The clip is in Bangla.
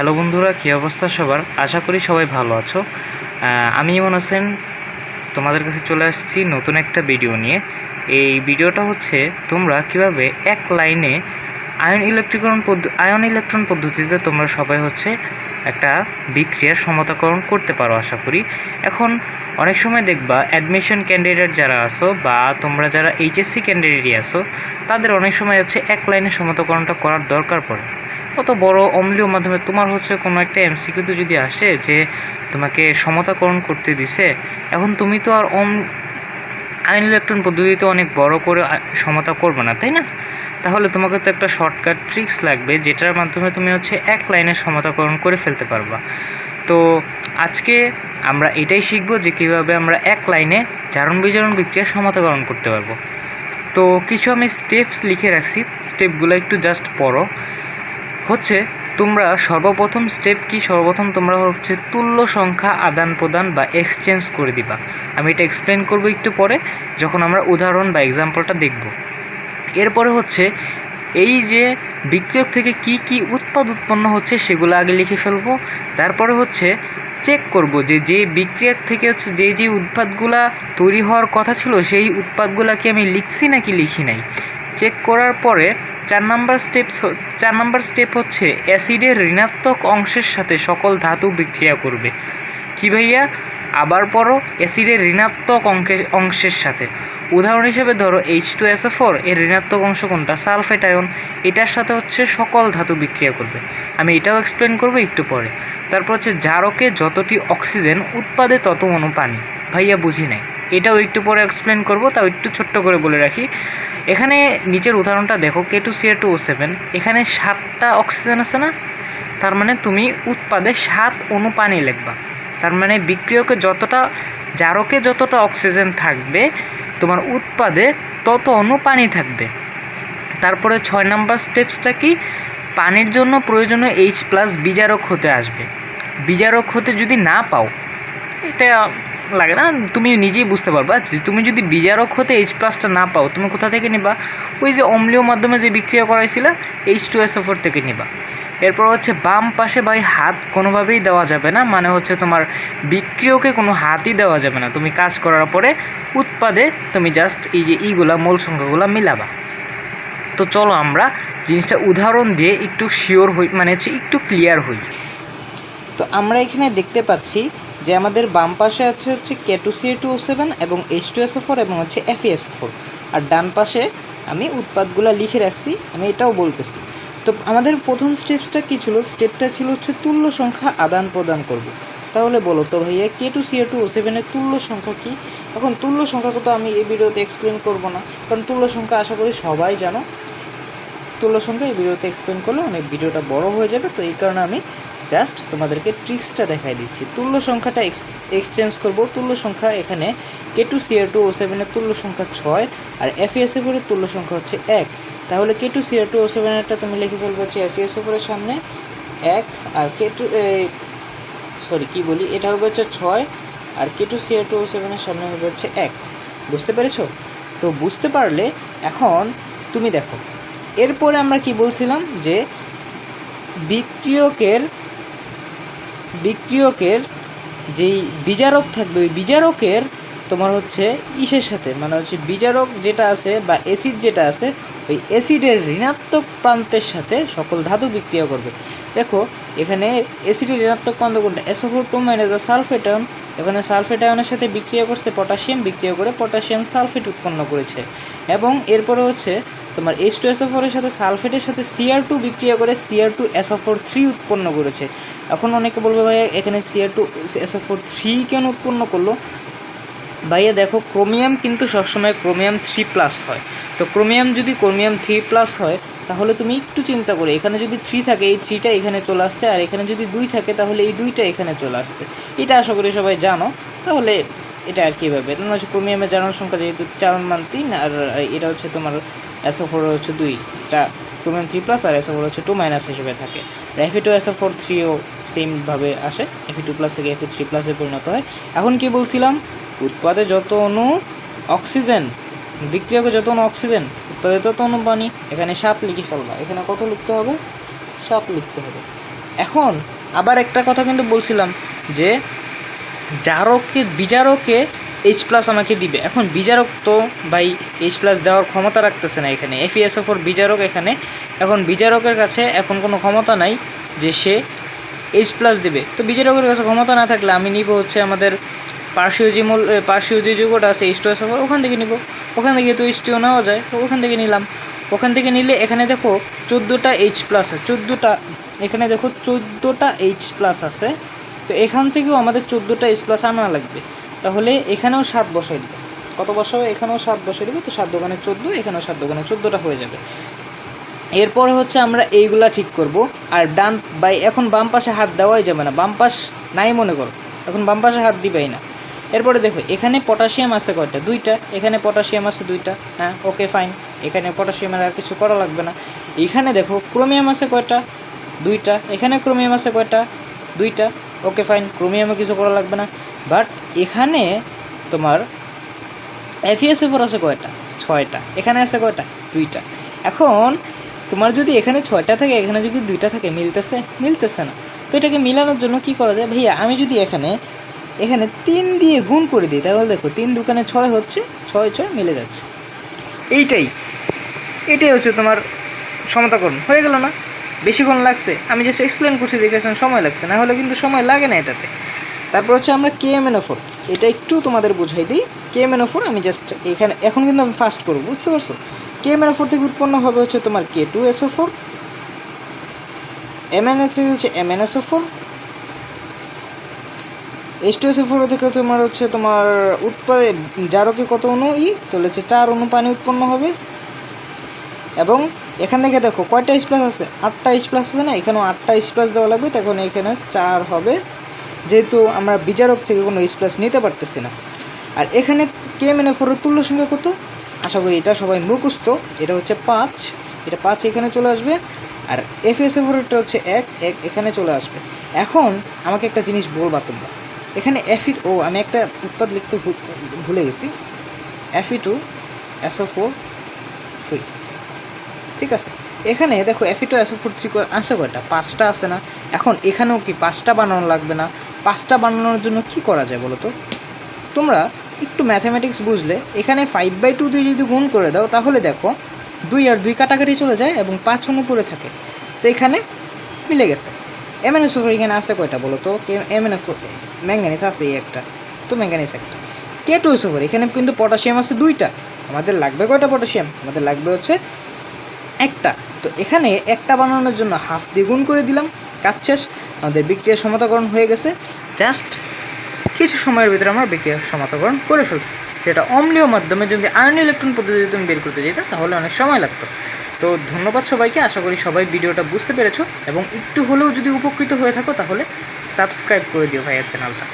হ্যালো বন্ধুরা, কী অবস্থা সবার? আশা করি সবাই ভালো আছো। আমি ইমন হোসেন, তোমাদের কাছে চলে আসছি নতুন একটা ভিডিও নিয়ে। এই ভিডিওটা হচ্ছে তোমরা কীভাবে এক লাইনে আয়ন ইলেকট্রিকরণ আয়ন ইলেকট্রন পদ্ধতিতে তোমরা সবাই হচ্ছে একটা বিক্রিয়ার সমতাকরণ করতে পারো, আশা করি। এখন অনেক সময় দেখবা অ্যাডমিশন ক্যান্ডিডেট যারা আসো বা তোমরা যারা এইচএসসি ক্যান্ডিডেটই আসো তাদের অনেক সময় হচ্ছে এক লাইনে সমতাকরণটা করার দরকার পড়ে। অত বড় অম্লীয় মাধ্যমে? তোমার হচ্ছে কোনো একটা এমসিকিউতে যদি আসে যে তোমাকে সমতাকরণ করতে দিছে, এখন তুমি তো আর অম আইন ইলেকট্রন পদ্ধতিতে অনেক বড় করে সমতা করবে না, তাই না? তাহলে তোমাকে তো একটা শর্টকাট ট্রিক্স লাগবে যেটার মাধ্যমে তুমি হচ্ছে এক লাইনে সমতাকরণ করে ফেলতে পারবা। তো আজকে আমরা এটাই শিখব যে কীভাবে আমরা এক লাইনে জারণ বিজারণ বিক্রিয়া সমতাকরণ করতে পারব। তো কিছু আমি স্টেপস লিখে রাখছি। স্টেপগুলো একটু জাস্ট পড়ো। হচ্ছে, তোমরা সর্বপ্রথম স্টেপ কি? সর্বপ্রথম তোমরা হচ্ছে তুল্য সংখ্যা আদান প্রদান বা এক্সচেঞ্জ করে দিবা। আমি এটা এক্সপ্লেন করব একটু পরে, যখন আমরা উদাহরণ বা এক্সাম্পলটা দেখব। এরপরে হচ্ছে, এই যে বিক্রিয়ক থেকে কি কি উৎপাদ উৎপন্ন হচ্ছে সেগুলো আগে লিখে ফেলব। তারপরে হচ্ছে চেক করব যে যে বিক্রিয়ক থেকে হচ্ছে যে যে উৎপাদগুলা তৈরি হওয়ার কথা ছিল, সেই উৎপাদগুলা কি আমি লিখছি নাকি লিখি নাই? চেক করার পরে চার নাম্বার স্টেপ চার নাম্বার স্টেপ হচ্ছে অ্যাসিডের ঋণাত্মক অংশের সাথে সকল ধাতু বিক্রিয়া করবে। কি ভাইয়া? আবার পরও অ্যাসিডের ঋণাত্মক অঙ্কের অংশের সাথে। উদাহরণ হিসেবে ধরো এইচ টু এস ফোর এর ঋণাত্মক অংশ কোনটা? Sulphate ion. এটার সাথে হচ্ছে সকল ধাতু বিক্রিয়া করবে। আমি এটাও এক্সপ্লেন করব একটু পরে। তারপর হচ্ছে জারকে যতটি অক্সিজেন উৎপাদে তত অনু পানি। ভাইয়া বুঝি নাই। এটাও একটু পরে এক্সপ্লেন করব, তাও একটু ছোট্ট করে বলে রাখি। এখানে নিচের উদাহরণটা দেখো K two C R two O seven এখানে সাতটা অক্সিজেন আছে না? তার মানে তুমি উৎপাদে সাত অণু পানি লিখবা। তার মানে বিক্রিয়কে যতটা, জারকে যতটা অক্সিজেন থাকবে, তোমার উৎপাদে তত অণু পানি থাকবে। তারপরে ছয় নাম্বার স্টেপসটা কি? পানির জন্য প্রয়োজনীয় এইচ প্লাস বিজারক হতে আসবে। বিজারক হতে যদি না পাও, এটা লাগে না, তুমি নিজেই বুঝতে পারবা যে তুমি যদি বিজারক হতে এইচ প্লাসটা না পাও, তুমি কোথা থেকে নিবা? ওই যে অম্লীয় মাধ্যমে যে বিক্রিয়া করাইছিল এইচ টু এস ফোর থেকে নিবা। এরপর হচ্ছে বাম পাশে ভাই হাত কোনোভাবেই দেওয়া যাবে না মানে হচ্ছে তোমার বিক্রিয়কে কোনো হাতই দেওয়া যাবে না। তুমি কাজ করার পরে উৎপাদে তুমি জাস্ট এই যে ইগুলা, মূল সংখ্যাগুলো মিলাবা। তো চলো আমরা জিনিসটা উদাহরণ দিয়ে একটু শিওর হই মানে হচ্ছে একটু ক্লিয়ার হই। তো আমরা এখানে দেখতে পাচ্ছি যে আমাদের বাম পাশে আছে হচ্ছে K two C two O seven এবং এইচ টু এস ফোর এবং হচ্ছে এফ এস ফোর আর ডান পাশে আমি উৎপাদগুলো লিখে রাখছি, আমি এটাও বলতেছি। তো আমাদের প্রথম স্টেপসটা কী ছিল? স্টেপটা ছিল হচ্ছে তুল্য সংখ্যা আদান প্রদান করব। তাহলে বলো তো ভাইয়া K two C two O সেভেনের তুল্য সংখ্যা কী? এখন তুল্য সংখ্যা তো আমি এই ভিডিওতে এক্সপ্লেন করব না, কারণ তুল্য সংখ্যা আশা করি সবাই জানো। তুল্য সংখ্যা এই ভিডিওতে এক্সপ্লেন করলে অনেক ভিডিওটা বড় হয়ে যাবে, তো এই কারণে আমি জাস্ট তোমাদেরকে ট্রিক্সটা দেখাই দিচ্ছি। তুল্য সংখ্যাটা এক্সচেঞ্জ করব। তুল্য সংখ্যা এখানে K two C R two O সেভেনের তুল্য সংখ্যা ছয় আর এফ এস এর তুল্য সংখ্যা হচ্ছে এক। তাহলে K two C R two O সেভেনেরটা তুমি লিখে ফেলবে হচ্ছে এফ এস এর সামনে এক আর কে টু সরি কী বলি? এটা হবে হচ্ছে ছয় আর K two CR two O সেভেনের সামনে হবে হচ্ছে এক। বুঝতে পেরেছ? তো বুঝতে পারলে এখন তুমি দেখো। এরপরে আমরা কি বলছিলাম? যে বিক্রিয়কের বিক্রিয়কের যেই বিজারক থাকবে, ওই বিজারকের তোমার হচ্ছে ইসের সাথে মানে হচ্ছে বিজারক যেটা আছে বা অ্যাসিড যেটা আছে, ওই অ্যাসিডের ঋণাত্মক প্রান্তের সাথে সকল ধাতু বিক্রিয়া করবে। দেখো, এখানে অ্যাসিডের ঋণাত্মক প্রান্ত কোনটা? S O four two minus বা সালফেট আয়ন এখানে সালফেট আয়নের সাথে বিক্রিয়া করছে পটাশিয়াম, বিক্রিয়া করে পটাশিয়াম সালফেট উৎপন্ন করেছে। এবং এরপরে হচ্ছে তোমার এইচ টু এসোফোরের সাথে সালফেটের সাথে সিআর টু বিক্রিয়া করে সিআর টু এসোফোর থ্রি উৎপন্ন করেছে। এখন অনেকে বলবে ভাইয়া, এখানে সিআর টু এসোফোর থ্রি কেন উৎপন্ন করল? ভাইয়া দেখো ক্রোমিয়াম কিন্তু সবসময় ক্রোমিয়াম থ্রি প্লাস হয়। তো ক্রোমিয়াম যদি ক্রোমিয়াম থ্রি প্লাস হয়, তাহলে তুমি একটু চিন্তা করে, এখানে যদি থ্রি থাকে, এই থ্রিটা এখানে চলে আসছে, আর এখানে যদি দুই থাকে, তাহলে এই দুইটা এখানে চলে আসছে। এটা আশা করি সবাই জানো। তাহলে এটা আর কীভাবে ক্রোমিয়ামের জানার সংখ্যা যেহেতু চার মান তিন, আর এটা হচ্ছে তোমার এসও ফোর হচ্ছে দুই, এটা ক্রোমিয়াম থ্রি প্লাস আর এসও ফোর হচ্ছে টু মাইনাস হিসেবে থাকে। F E two SO four থ্রিও সেমভাবে আসে এফি টু প্লাস থেকে এফি থ্রি প্লাসে পরিণত হয়। এখন কি বলছিলাম? উৎপাদে যত অণু অক্সিজেন বিক্রিয়কে যত অণু অক্সিজেন উৎপাদে তত অণু পানি, এখানে সাত লিখে ফেলবা। এখানে কত লিখতে হবে? সাত লিখতে হবে। এখন আবার একটা কথা কিন্তু বলছিলাম, যে জারককে বিজারকে এইচ প্লাস আমাকে দিবে। এখন বিজারক তো ভাই এইচ প্লাস দেওয়ার ক্ষমতা রাখতেছে না এখানে। E এফিএসও ফোর বিজারক এখানে। এখন বিজারকের কাছে এখন কোনো ক্ষমতা নাই যে সে এইচ প্লাস দেবে। তো বিজারকের কাছে ক্ষমতা না থাকলে আমি নিব হচ্ছে আমাদের পার্শ্বীয় যে মূল পার্শ্বীয় যে যুগটা আছে এইচ টু এস ওখান থেকে নিব। ওখান থেকে তো এইচ নেওয়া যায়, তো ওখান থেকে নিলাম। ওখান থেকে নিলে এখানে দেখো চোদ্দোটা এইচ প্লাস আছে। চোদ্দোটা, এখানে দেখো চোদ্দোটা এইচ প্লাস আছে। তো এখান থেকেও আমাদের চোদ্দোটা এইচ প্লাস আনা লাগবে। তাহলে এখানেও সাত বসাই দিবে। কত বসাবে? এখানেও সাত বসাই দিবে, তো সাত দোকানে চোদ্দ, এখানেও সাত দোকানে চোদ্দোটা হয়ে যাবে। এরপরে হচ্ছে আমরা এইগুলা ঠিক করব। আর ডান বাই, এখন বাম পাশে হাত দেওয়াই যাবে না। বাম পাশ নাই মনে করো। এখন বাম পাশে হাত দিবেই না। এরপরে দেখো, এখানে পটাশিয়াম আছে কয়টা? দুইটা। এখানে পটাশিয়াম আছে দুইটা। হ্যাঁ ওকে, ফাইন। এখানে পটাশিয়ামের আর কিছু করা লাগবে না। এখানে দেখো, ক্রোমিয়াম আছে কয়টা? দুইটা। এখানে ক্রোমিয়াম আছে কয়টা? দুইটা। ওকে, ফাইন। ক্রোমিয়ামে কিছু করা লাগবে না। বাট এখানে তোমার এফিএস ফোর আছে কয়টা? ছয়টা। এখানে আছে কয়টা? দুইটা। এখন তোমার যদি এখানে ছয়টা থাকে, এখানে যদি দুইটা থাকে, মিলতেছে? মিলতেছে না। তো এটাকে মিলানোর জন্য কি করা যায়? ভাইয়া, আমি যদি এখানে এখানে তিন দিয়ে গুণ করে দিই, তাহলে দেখো, তিন দোকানে ছয় হচ্ছে, ছয় ছয় মিলে যাচ্ছে। এইটাই। এটাই হচ্ছে তোমার সমতাকরণ। হয়ে গেল না? বেশিক্ষণ লাগছে। আমি জাস্ট এক্সপ্লেন করছি, দেখেছেন, সময় লাগছে। না হলে কিন্তু সময় লাগে না এটাতে। তারপর হচ্ছে আমরা কে এম ফোর এটা একটু তোমাদের বোঝাই দিই। কে এম ফোর আমি জাস্ট এখানে এখন কিন্তু আমি ফার্স্ট করব, বুঝতে পারছ? কে এম ফোর থেকে উৎপন্ন হবে হচ্ছে তোমার K two SO four M N S হচ্ছে M N SO four H two SO four থেকে তোমার হচ্ছে তোমার উৎপাদ জারকে কত অনু ই? তাহলে হচ্ছে চার অণু পানি উৎপন্ন হবে। এবং এখান থেকে দেখো, কয়টা এইচ প্লাস আছে? আটটা এইচ প্লাস আছে না? এখানেও আটটা এইচ প্লাস দেওয়া লাগবে, তখন এখানে চার হবে। যেহেতু আমরা বিচারক থেকে কোনো এইচ প্লাস নিতে পারতেছি না। আর এখানে কে মেনে ফোরের তুল্য সংখ্যা কত? আশা করি এটা সবাই মুখস্থ। এটা হচ্ছে পাঁচ। এটা পাঁচ এখানে চলে আসবে। আর এফ এস ফোরেরটা হচ্ছে এক। এক এখানে চলে আসবে। এখন আমাকে একটা জিনিস বলবা তোমরা। এখানে এফি ও আমি একটা উৎপাদ লিখতে ভুলে গেছি। F E two SO four three ঠিক আছে? এখানে দেখো এফিটো এসো ফোর থ্রি আছে কয়টা? পাঁচটা আছে না। এখন এখানেও কি পাঁচটা বানানো লাগবে না? পাঁচটা বানানোর জন্য কি করা যায় বলো তো? তোমরা একটু ম্যাথামেটিক্স বুঝলে, এখানে ফাইভ বাই টু দিয়ে যদি গুণ করে দাও, তাহলে দেখো দুই আর দুই কাটাকাটি চলে যায় এবং পাঁচ অন্য পড়ে থাকে। তো এখানে মিলে গেছে। এম এন এস এখানে আছে কয়টা বলো তো? এম এন এস ম্যাঙ্গানিস আছে এই একটা, তো ম্যাঙ্গানিস একটা। কে টু এস এখানে কিন্তু পটাশিয়াম আছে দুইটা। আমাদের লাগবে কয়টা পটাশিয়াম আমাদের লাগবে হচ্ছে একটা। তো এখানে একটা বানানোর জন্য হাফ দ্বিগুণ করে দিলাম, কাজ শেষ। আমাদের বিক্রিয়া সমতাকরণ হয়ে গেছে। জাস্ট কিছু সময়ের ভিতরে আমরা বিক্রিয়া সমতাকরণ করে ফেলছি। যেটা অম্লীয় মাধ্যমে যদি আয়ন ইলেকট্রন পদ্ধতিতে তুমি বের করতে যেতে, তাহলে অনেক সময় লাগতো। তো ধন্যবাদ সবাইকে, আশা করি সবাই ভিডিওটা বুঝতে পেরেছ। এবং একটু হলেও যদি উপকৃত হয়ে থাকো, তাহলে সাবস্ক্রাইব করে দিও ভাইয়ের চ্যানেলটা।